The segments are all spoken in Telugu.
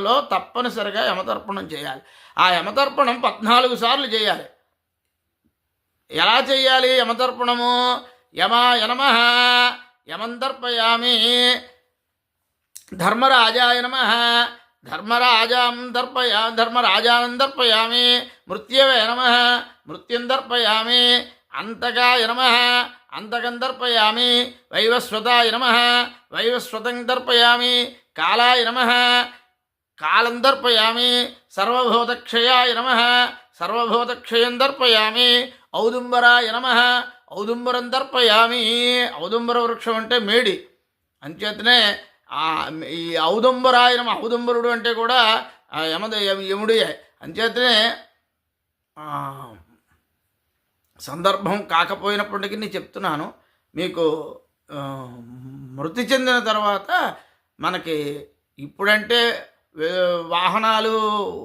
లో తప్పనిసరిగా యమతర్పణం చేయాలి. ఆ యమతర్పణం పద్నాలుగు సార్లు చేయాలి. ఎలా చేయాలి యమతర్పణము? యమ యనమ యమంతర్పయామి. ధర్మరాజాయ నమ ధర్మరాజాం దర్పయా ధర్మరాజానం దర్పయామి మృత్యవే నమ మృత్యుం దర్పయామి అంతకాయ నమ అంతకం దర్పయామి వైవస్వతాయ నమ వైవస్వతం దర్పయామి కాలాయ నమ కాలం దర్పయామి సర్వభూతక్షయాయ నమ సర్వభూతక్షయం దర్పయామి ఔదుంబరాయ నమ ఔదుంబరం దర్పయామి ఔదుంబర వృక్షం అంటే మేడి. అంచేతనే ఈ ఔదుంబరాయ నమ ఔదుంబరుడు అంటే కూడా యమద యముడియే అంచేతనే సందర్భం కాకపోయినప్పటికీ నేను చెప్తున్నాను. మీకు మృతి చెందిన తర్వాత మనకి ఇప్పుడంటే వాహనాలు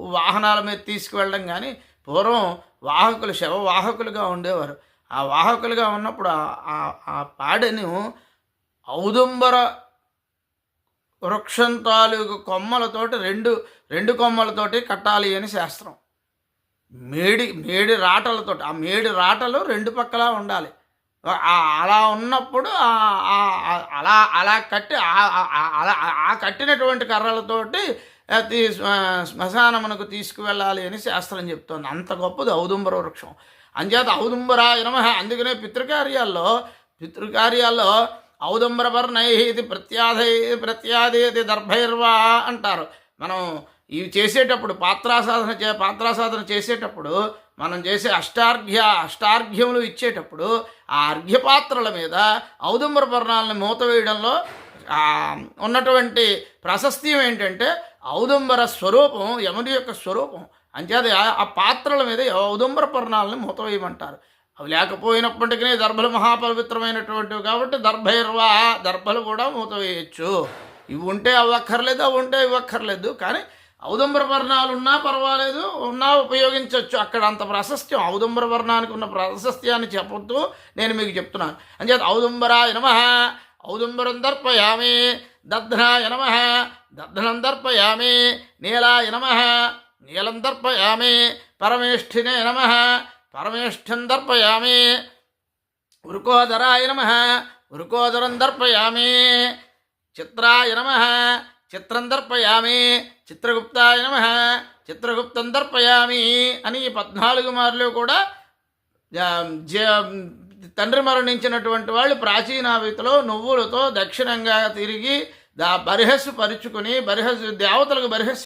వాహనాల మీద తీసుకువెళ్ళడం కానీ పూర్వం వాహకులు శవ వాహకులుగా ఉండేవారు. ఆ వాహకులుగా ఉన్నప్పుడు ఆ- ఆ- పాడెను ఔదుంబర వృక్షం తాలూకు కొమ్మలతోటి రెండు రెండు కొమ్మలతోటి కట్టాలి అని శాస్త్రం. మేడి మేడి రాటలతోటి ఆ మేడి రాటలు రెండు పక్కలా ఉండాలి. అలా ఉన్నప్పుడు అలా అలా కట్టి అలా ఆ కట్టినటువంటి కర్రలతోటి శ్మశానమునకు తీసుకువెళ్ళాలి అని శాస్త్రం చెప్తోంది. అంత గొప్పది ఔదుంబర వృక్షం. అంచేత ఔదుంబర నమ. అందుకనే పితృకార్యాల్లో పితృకార్యాల్లో ఔదుంబరపర్ణై ఇది ప్రత్యాధై ప్రత్యాదేతి దర్భైర్వా అంటారు. మనం ఇవి చేసేటప్పుడు పాత్రాసాధన చే పాత్రాసాధన చేసేటప్పుడు మనం చేసే అష్టార్ఘ్య అష్టార్ఘ్యములు ఇచ్చేటప్పుడు ఆ అర్ఘ్యపాత్రల మీద ఔదుంబర పర్ణాలను మూత వేయడంలో ఉన్నటువంటి ప్రశస్తి ఏంటంటే ఔదుంబర స్వరూపం యముని యొక్క స్వరూపం. అంచేత ఆ- పాత్రల మీద ఔదుంబర పర్ణాలను మూతవేయమంటారు. అవి లేకపోయినప్పటికీ దర్భలు మహాపవిత్రమైనటువంటివి కాబట్టి దర్భైర్వా దర్భలు కూడా మూతవేయచ్చు. ఇవి ఉంటే అవ్వక్కర్లేదు అవి ఉంటే ఇవ్వక్కర్లేదు కానీ ఔదుంబర వర్ణాలు ఉన్నా పర్వాలేదు ఉన్నా ఉపయోగించవచ్చు అక్కడ అంత ప్రాశస్త్యం ఔదుంబర వర్ణానికి ఉన్న ప్రాశస్త్యాన్ని చెప్పొద్దు. నేను మీకు చెప్తున్నాను. అంచేత ఔదుంబరాయ నమ ఔదుంబరం దర్పయామే. దధ్నాయ నమ. దధ్నం దర్పయామి. నీలాయ నమ. నీలం దర్పయామి. పరమేష్ఠినే నమ. పరమేష్ఠం దర్పయామి. ఉరుకోదరాయ నమ. ఉరుకోదరం దర్పయామి. చిత్రాయ నమ. చిత్రం దర్పయామి. చిత్రగుప్తాయ నమ. చిత్రగుప్తం దర్పయామి అని పద్నాలుగు మార్లు కూడా తండ్రి మరణించినటువంటి వాళ్ళు ప్రాచీనావితలో నువ్వులతో దక్షిణంగా తిరిగి దా బరిహస్సు పరుచుకుని బరిహస్సు దేవతలకు బరిహస్సు